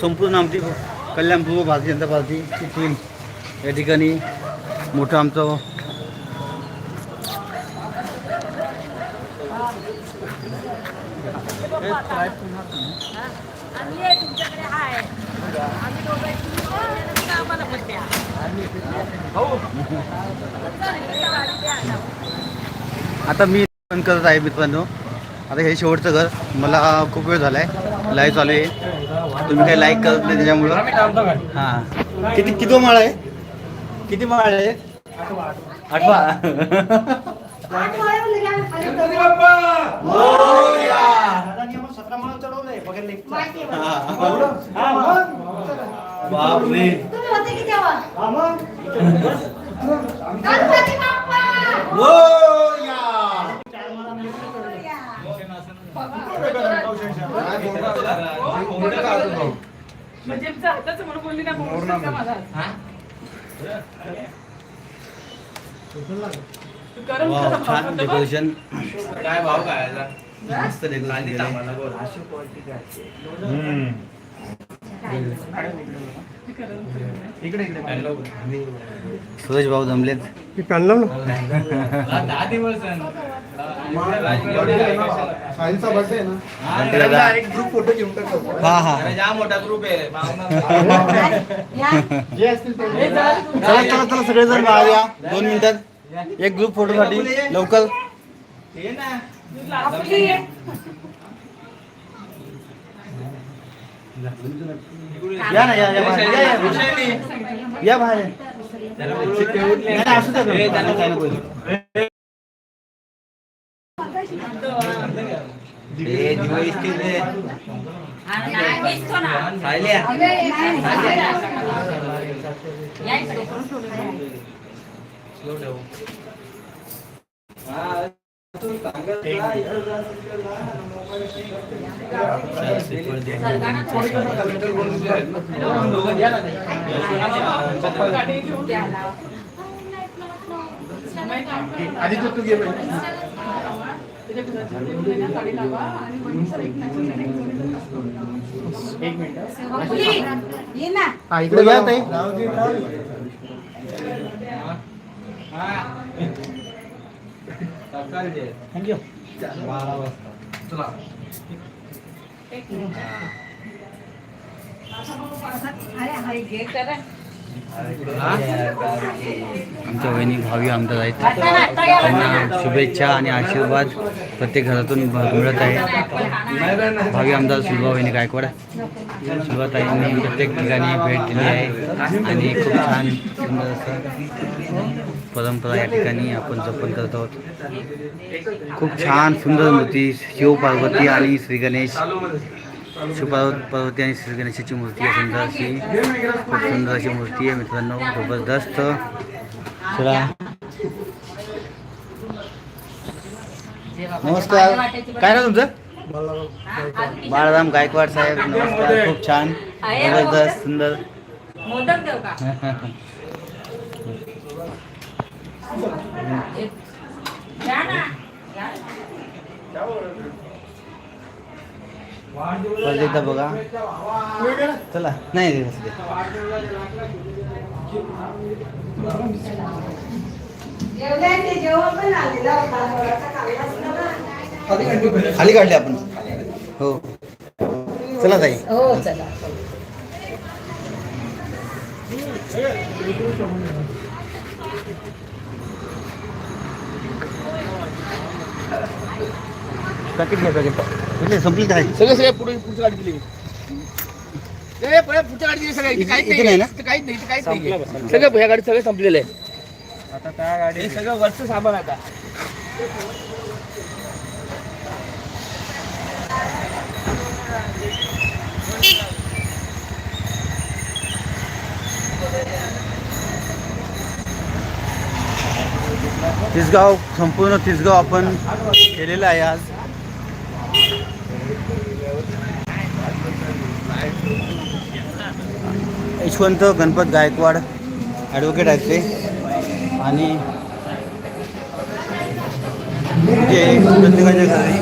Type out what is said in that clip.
संपूर्ण आमची कल्याणपूर्व भारतीय जनता पार्टीची टीम या ठिकाणी मोठं आमचं आता मी पण करत आहे मित्रांनो. आता हे शेवटचं घर. मला खूप वेळ झाला आहे लाईव्ह चालू आहे. तुम्ही काही लाईक करत नाही त्याच्यामुळं. हां. किती किती माळ आहे? किती माळ आहे? आठवा. बापरे. तुम्ही म्हणजे म्हणून बोलली ना मोडून का मला तू वाव, छान करतो बघ. डेकोरेशन काय भाव काय मस्त डेकोरेशन केलंय. सुरेश भाऊ जमलेत. दिवस हा हा. हा मोठा ग्रुप आहे. या. चला चला चला सगळेजण बाहेर या. दोन मिनिटात एक ग्रुप फोटोसाठी लवकर आपली या ना या या बाहेर. या, या. या बाहेर नाही, नाही, असू द्या तुम्ही. काय नाही, काय नाही बोलू. ए, दिवाळी स्टील रे. नाही, मीच तो ना. सायल्या. या इकडे. आधी घेऊन तू घे एक मिनिट बापली, ये ना. इकडे या ताई. थँक्यू चला. अरे, अरे, घे करा. आमच्या वहिनी भावी आमदार आहेत. त्यांना शुभेच्छा आणि आशीर्वाद. प्रत्येक घरातून मिळत आहे. भावी आमदार सुलभा गायकवाड. सुलभाताईंनी प्रत्येक ठिकाणी भेट दिली आहे. आणि खूप छान सुंदर असं परंपरा या ठिकाणी आपण जपन करत आहोत. खूप छान सुंदर मूर्ती शिव पार्वती आणि श्री गणेश. शिवपार्व पार्वती आणि श्री गणेशाची मूर्ती आहे सुंदर अशी. खूप सुंदर अशी मूर्ती आहे मित्रांनो. जबरदस्त. चला. नमस्कार. काय ना तुमचं? बाळराम गायकवाड साहेब नमस्कार खूप छान. जबरदस्त सुंदर. एकदा बघा. चला. नाही दे. जेवण पण आलेलं होता. थोडासा खाल्ला असता ना. खाली काढले आपण. हो. चला ताई. हो चला. पॅकेट घ्या पॅकेट कुठले संपली काय? सगळे सगळे पुढे पुढची गाडी दिली. ए, पुढे पुढच्या गाडी दिली सगळे. इथे काहीच इथे नाही ना? काहीच नाही इथे काहीच नाही सगळं ह्या गाडी सगळे संपलेलं आहे आता त्या गाडी सगळं वरचं सामान आता. तिसगाव संपूर्ण तिसगाव आपण केलेलं आहे आज. यशवंत गणपत गायकवाड ॲडव्होकेट आहेत ते. आणि जे प्रत्येकाच्या घरी